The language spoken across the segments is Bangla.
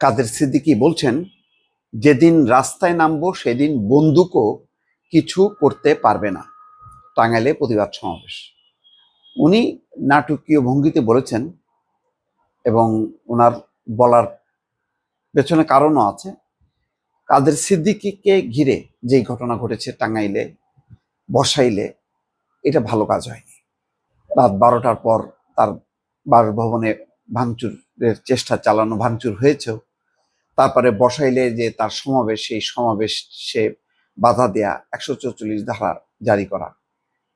কাদের সিদ্দিকি বলছেন, যেদিন রাস্তায় নামবো, সেদিন বন্দুকও কিছু করতে পারবে না। টাঙ্গাইলে প্রতিবাদ সমাবেশ। উনি নাটকীয় ভঙ্গিতে বলেছেন এবং ওনার বলার পেছনে কারণও আছে। কাদের সিদ্দিকিকে ঘিরে যেই ঘটনা ঘটেছে টাঙ্গাইলে বসাইলে এটা ভালো কাজ হয়নি। রাত বারোটার পর তার বাসভবনে ভাঙচুরের চেষ্টা চালানো, ভাঙচুর হয়েছেও তারপরে বসাইলে যে তার সমাবেশ, সেই সমাবেশে বাধা দেয়া একশো চৌচল্লিশ ধারা জারি করা,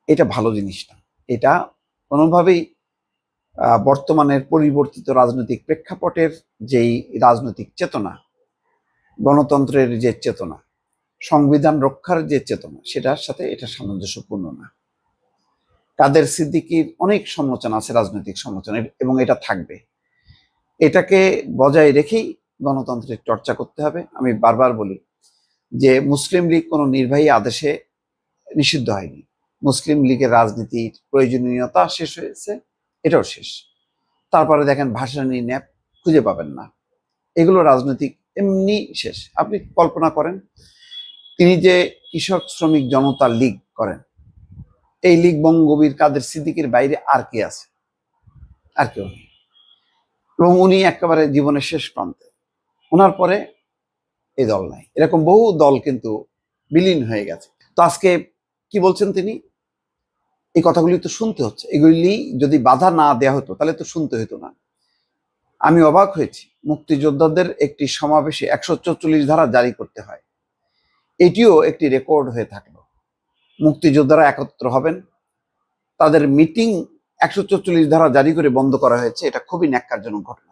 এটা ভালো জিনিস না। এটা কোনোভাবেই বর্তমানের পরিবর্তিত রাজনৈতিক প্রেক্ষাপটের যেই রাজনৈতিক চেতনা, গণতন্ত্রের যে চেতনা, সংবিধান রক্ষার যে চেতনা, সেটার সাথে এটা সামঞ্জস্যপূর্ণ না। কাদের সিদ্দিকির অনেক সমালোচনা আছে, রাজনৈতিক সমালোচনা, এবং এটা থাকবে। এটাকে বজায় রেখেই গণতন্ত্রের চর্চা করতে হবে। আমি বারবার বলি যে মুসলিম লীগ কোনো নির্বাহী আদেশে নিষিদ্ধ হয়নি। মুসলিম লীগের রাজনীতির প্রয়োজনীয়তা শেষ হয়েছে, এটাও শেষ। তারপরে দেখেন ভাষানী ন্যাপ খুঁজে পাবেন না। এগুলো রাজনৈতিক, এমনি শেষ। আপনি কল্পনা করেন, তিনি যে কৃষক শ্রমিক জনতা লীগ করেন, এই লীগ বঙ্গবীর কাদের সিদ্দিকের বাইরে আর কে আছে? আর কেউ নেই। এবং উনি একেবারে জীবনের শেষ প্রান্তে। ওনার পরে এই দল নাই। এরকম বহু দল কিন্তু বিলীন হয়ে গেছে। তো আজকে কি বলছেন তিনি? এই কথাগুলি তো শুনতে হচ্ছে। এগুলি যদি বাধা না দেওয়া হতো, তাহলে তো শুনতে হতো না। আমি অবাক হয়েছি। মুক্তিযোদ্ধাদের একটি সমাবেশে একশো চল্লিশ ধারা জারি করতে হয়। এটিও একটি রেকর্ড হয়ে থাকল। মুক্তিযোদ্ধারা একত্র হবেন। তাদের মিটিং একশো চল্লিশ ধারা জারি করে বন্ধ করা হয়েছে। এটা খুবই ন্যাক্কারজনক ঘটনা।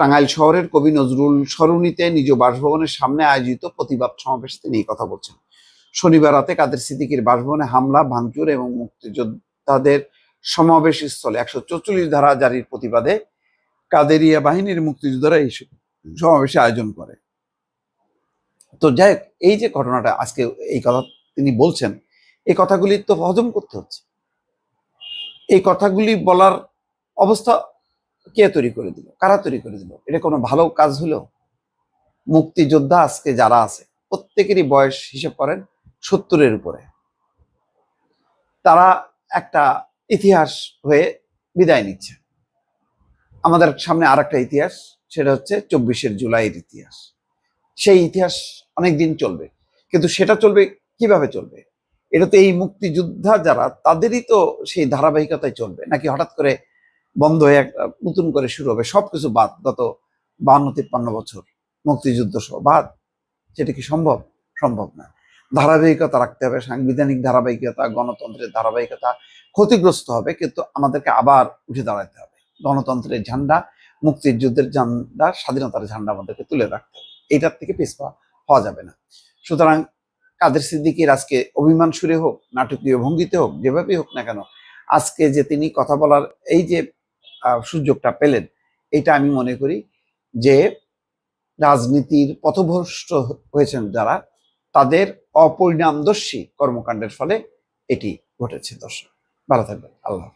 টাঙ্গাইল শহরের কবি নজরুল সরণিতে নিজ বাসভবনের সামনে আয়োজিত প্রতিবাদ সমাবেশে তিনি কথা বলছেন। শনিবার রাতে কাদের সিদ্দিকির বাসভবনে হামলা, ভাঙচুর এবং মুক্তিযোদ্ধাদের সমাবেশ স্থলে একশো চল্লিশ ধারা জারির প্রতিবাদে কাদেরিয়া বাহিনীর মুক্তিযোদ্ধারা এই সমাবেশে আয়োজন করে। তো যাই এই যে ঘটনাটা আজকে এই কথা তিনি বলছেন, এই কথাগুলি তো হজম করতে হচ্ছে। এই কথাগুলি বলার অবস্থা কে তৈরি করে দিল? কারা তৈরি করে দিল? এটা কোনো ভালো কাজ হলো মুক্তিযোদ্ধা আজকে যারা আছে, প্রত্যেকেরই বয়স হিসেব করেন সত্তরের উপরে। তারা একটা ইতিহাস হয়ে বিদায় নিচ্ছে। আমাদের সামনে আর একটা ইতিহাস, সেটা হচ্ছে চব্বিশের জুলাইয়ের ইতিহাস। সেই ইতিহাস অনেক দিন চলবে। কিন্তু সেটা চলবে কীভাবে চলবে? এটা তো এই মুক্তিযোদ্ধা যারা, তাদেরই তো সেই ধারাবাহিকতায় চলবে। নাকি হঠাৎ করে বন্ধ হয়ে নতুন করে শুরু হবে। সবকিছু বাদ গত বান্ন তিপ্পান্ন বছর মুক্তিযুদ্ধ সহ বাদ। সেটা কি সম্ভব? সম্ভব না। ধারাবাহিকতা রাখতে হবে, সাংবিধানিক ধারাবাহিকতা, গণতন্ত্রের ধারাবাহিকতা ক্ষতিগ্রস্ত হবে, কিন্তু আমাদেরকে আবার উঠে দাঁড়াতে হবে। গণতন্ত্রের ঝান্ডা, মুক্তিযুদ্ধের ঝান্ডা, স্বাধীনতার ঝান্ডা আমাদেরকে তুলে রাখতে হবে। এইটার থেকে পিছপা হওয়া যাবে না। সুতরাং কাদের সিদ্দিকির আজকে অভিমান সুরে হোক, নাটকীয় ভঙ্গিতে হোক, যেভাবেই হোক না কেন, আজকে যে তিনি কথা বলার, এই যে সুযোগটা পেলেন। এটা আমি মনে করি যে রাজনীতির পথভ্রষ্ট হয়েছেন যারা, তাদের অপরিণামদর্শী কর্মকাণ্ডের ফলে এটি ঘটেছে। দর্শক, ভালো থাকবেন। আল্লাহ।